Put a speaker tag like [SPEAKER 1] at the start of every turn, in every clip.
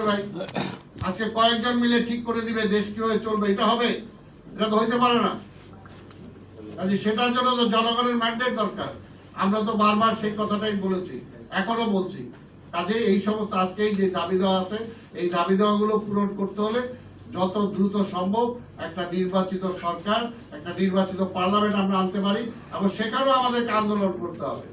[SPEAKER 1] হবে ভাই। আজকে কয়েকজন মিলে ঠিক করে দিবে দেশ কীভাবে চলবে, এটা হবে? এটা তো হইতে পারে না। কাজে সেটার জন্য তো জনগণের ম্যান্ডেট দরকার। আমরা তো বারবার সেই কথাটাই বলেছি, এখনও বলছি। কাজে এই সমস্ত আজকে এই যে দাবি দেওয়া আছে, এই দাবি দেওয়াগুলো পূরণ করতে হলে যত দ্রুত সম্ভব একটা নির্বাচিত সরকার, একটা নির্বাচিত পার্লামেন্ট আমরা আনতে পারি এবং সেখানেও আমাদেরকে আন্দোলন করতে হবে।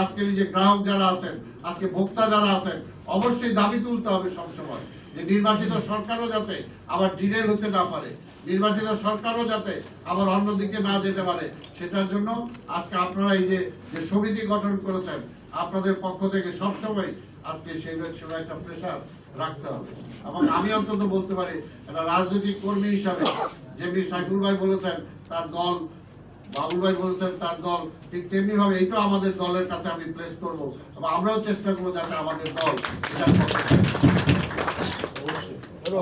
[SPEAKER 1] আজকের যে গ্রাহক যারা আছেন, আজকে ভোক্তা যারা আছেন, অবশ্যই দাবি তুলতে হবে সবসময় যে নির্বাচিত সরকারও যাতে আবার ডিলের হতে না পারে, নির্বাচিত সরকারও যাতে আবার অন্যদিকে না যেতে পারে, সেটার জন্য আজকে আপনারা এই যে সমিতি গঠন করেছেন, আপনাদের পক্ষ থেকে সবসময় আজকে সেই একটা প্রেশার রাখতে হবে। এবং আমি অন্তত বলতে পারি, একটা রাজনৈতিক কর্মী হিসাবে, যেমনি সাইফুল ভাই বলেছেন, তার দল বাবুল ভাই বলেছেন তার দল ঠিক তেমনি ভাবে এইটাও আমাদের দলের কাছে আমি প্লেস করব। এবং আমরাও চেষ্টা করব যাতে আমাদের দল।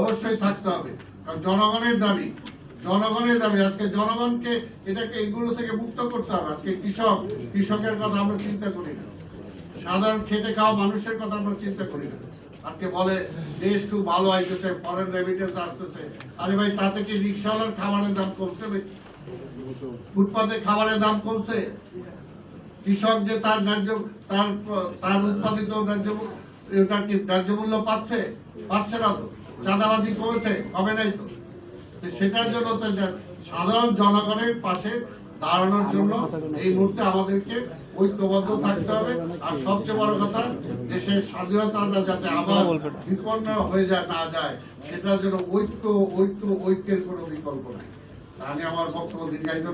[SPEAKER 1] অবশ্যই। থাকতে হবে। কারণ জনগণের দাবি জনগণের দাবি। আজকে জনগণকে এটাকে এগুলো থেকে মুক্ত করতে হবে। আজকে কৃষক কৃষকের কথা আমরা চিন্তা করি না। সাধারণ খেটে খাওয়া মানুষের কথা আমরা চিন্তা করি না। আজকে বলে দেশ খুব ভালো আইতেছে ফরেন রেমিটেন্স আসতেছে। আরে ভাই তাতে কি রিক্সাওয়ালার খাবারের দাম কমছে ফুটপাতে খাবারের দাম কমছে। কৃষক যে তার ন্যায্য, তার তার উৎপাদিত ন্যায্য মূল্য পাচ্ছে? পাচ্ছে না তো। চাঁদাবাজি কমেছে, হবে নাই তো। সেটার জন্য তো সাধারণ জনগণের পাশে দাঁড়ানোর জন্য এই মুহূর্তে আমাদেরকে ঐক্যবদ্ধ থাকতে হবে। আর সবচেয়ে বড় কথা, দেশের স্বাধীনতাটা যাতে আবার বিপন্ন হয়ে যায়, না যায়, সেটার জন্য ঐক্য ঐক্য, ঐক্যের কোনো বিকল্প নাই। আমি আমার বক্তব্য দীর্ঘায়িত